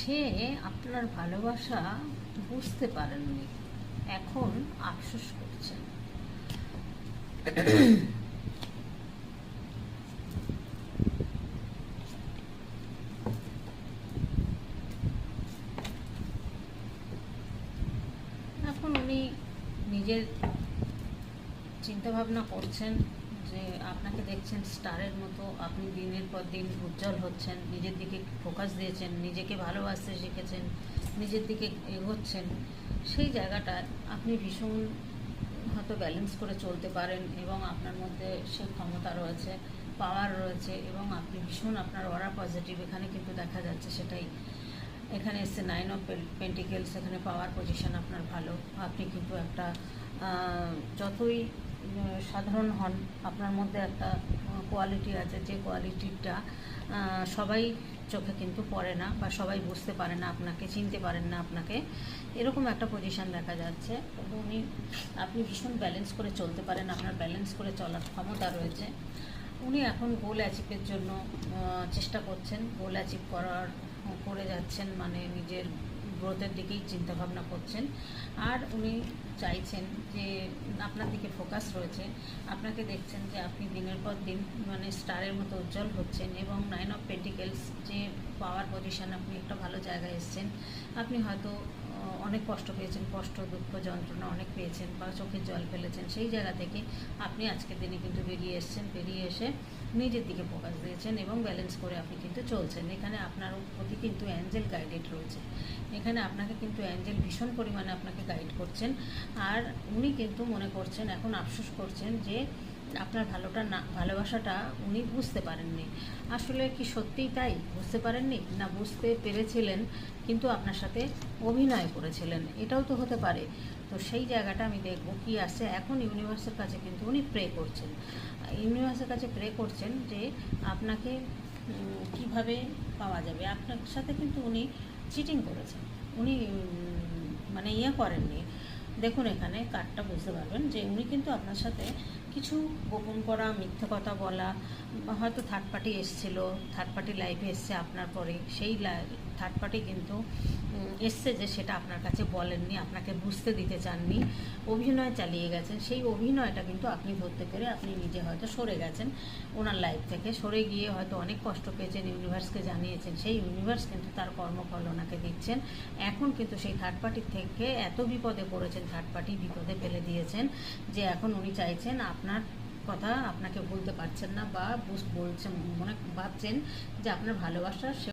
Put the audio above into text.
সে আপনার ভালোবাসা বুঝতে পারেননি। এখন আফসোস করছেন। এখন উনি নিজের চিন্তা ভাবনা করছেন। যে আপনাকে দেখছেন স্টারের মতো, আপনি দিনের পর দিন উজ্জ্বল হচ্ছেন, নিজের দিকে ফোকাস দিয়েছেন, নিজেকে ভালোবাসতে শিখেছেন, নিজের দিকে এগোচ্ছেন, সেই জায়গাটায় আপনি ভীষণ হয়তো ব্যালেন্স করে চলতে পারেন এবং আপনার মধ্যে সেই ক্ষমতা রয়েছে পাওয়ার রয়েছে এবং আপনি ভীষণ আপনার ওরা পজিটিভ এখানে কিন্তু দেখা যাচ্ছে সেটাই। এখানে এসছে নাইন অফ পেন্টিকেলস এখানে পাওয়ার পজিশন আপনার ভালো। আপনি কিন্তু একটা যতই সাধারণ হন। আপনার মধ্যে একটা কোয়ালিটি আছে যে কোয়ালিটিটা সবাই চোখে কিন্তু পড়ে না বা সবাই বুঝতে পারে না, আপনাকে চিনতে পারেন না আপনাকে। এরকম একটা পজিশন দেখা যাচ্ছে। তবে উনি, আপনি ভীষণ ব্যালেন্স করে চলতে পারেন, আপনার ব্যালেন্স করে চলার ক্ষমতা রয়েছে। উনি এখন গোল অ্যাচিভের জন্য চেষ্টা করছেন। গোল অ্যাচিভ করার, করে যাচ্ছেন মানে নিজের গ্রোথের দিকেই চিন্তা ভাবনা করছেন। আর উনি চাইছেন যে আপনার দিকে ফোকাস রয়েছে। আপনাকে দেখছেন যে আপনি দিনের পর দিন মানে স্টারের মতো উজ্জ্বল হচ্ছেন এবং নাইন অফ পেন্টিকেলস যে পাওয়ার পজিশন আপনি একটা ভালো জায়গায় এসেছেন, আপনি হয়তো অনেক কষ্ট পেয়েছেন, কষ্ট, দুঃখ, যন্ত্রণা অনেক পেয়েছেন বা চোখের জল ফেলেছেন। সেই জায়গা থেকে আপনি আজকের দিনে কিন্তু বেরিয়ে এসেছেন। বেরিয়ে এসে নিজের দিকে ফোকাস দিয়েছেন এবং ব্যালেন্স করে আপনি কিন্তু চলছেন। এখানে আপনার প্রতি কিন্তু অ্যাঞ্জেল গাইডেড রয়েছে। এখানে আপনাকে কিন্তু অ্যাঞ্জেল ভীষণ পরিমাণে আপনাকে গাইড করছেন। আর উনি কিন্তু মনে করছেন, এখন আফসোস করছেন যে আপনার ভালোটা না, ভালোবাসাটা উনি বুঝতে পারেননি। আসলে কি সত্যিই তাই? বুঝতে পারেননি? না, বুঝতে পেরেছিলেন, কিন্তু আপনার সাথে অভিনয় করেছিলেন। এটাও তো হতে পারে। তো সেই জায়গাটা আমি দেখব কি আসছে এখন ইউনিভার্সের কাছে কিন্তু উনি প্রে করছেন। ইউনিভার্সের কাছে প্রে করছেন যে আপনাকে কীভাবে পাওয়া যাবে? আপনার সাথে কিন্তু উনি চিটিং করেছেন। উনি মানে ইয়ে করেননি। দেখুন, এখানে কার্ডটা বুঝতে পারবেন যে উনি কিন্তু আপনার সাথে কিছু গোপন করা, মিথ্যে কথা বলা হয়তো থার্ড পার্টি এসছিল থার্ড পার্টি লাইফে এসছে আপনার পরে, সেই থার্ড পার্টি কিন্তু এসছে যে সেটা আপনার কাছে বলেননি, আপনাকে বুঝতে দিতে চাননি, অভিনয় চালিয়ে গেছেন, সেই অভিনয়টা কিন্তু আপনি ধরতে পেরে আপনি নিজে হয়তো সরে গেছেন, ওনার লাইফ থেকে সরে গিয়ে হয়তো অনেক কষ্ট পেয়েছেন ইউনিভার্সকে জানিয়েছেন, সেই ইউনিভার্স কিন্তু তার কর্মফল ওনাকে দিচ্ছেন, এখন কিন্তু সেই থার্ড পার্টির থেকে এত বিপদে পড়েছেন থার্ড পার্টি বিপদে ফেলে দিয়েছেন, যে এখন উনি চাইছেন আপনার কথা আপনাকে বলতে পারছেন না বা বলছেন, মনে, ভাবছেন যে আপনার ভালোবাসার সে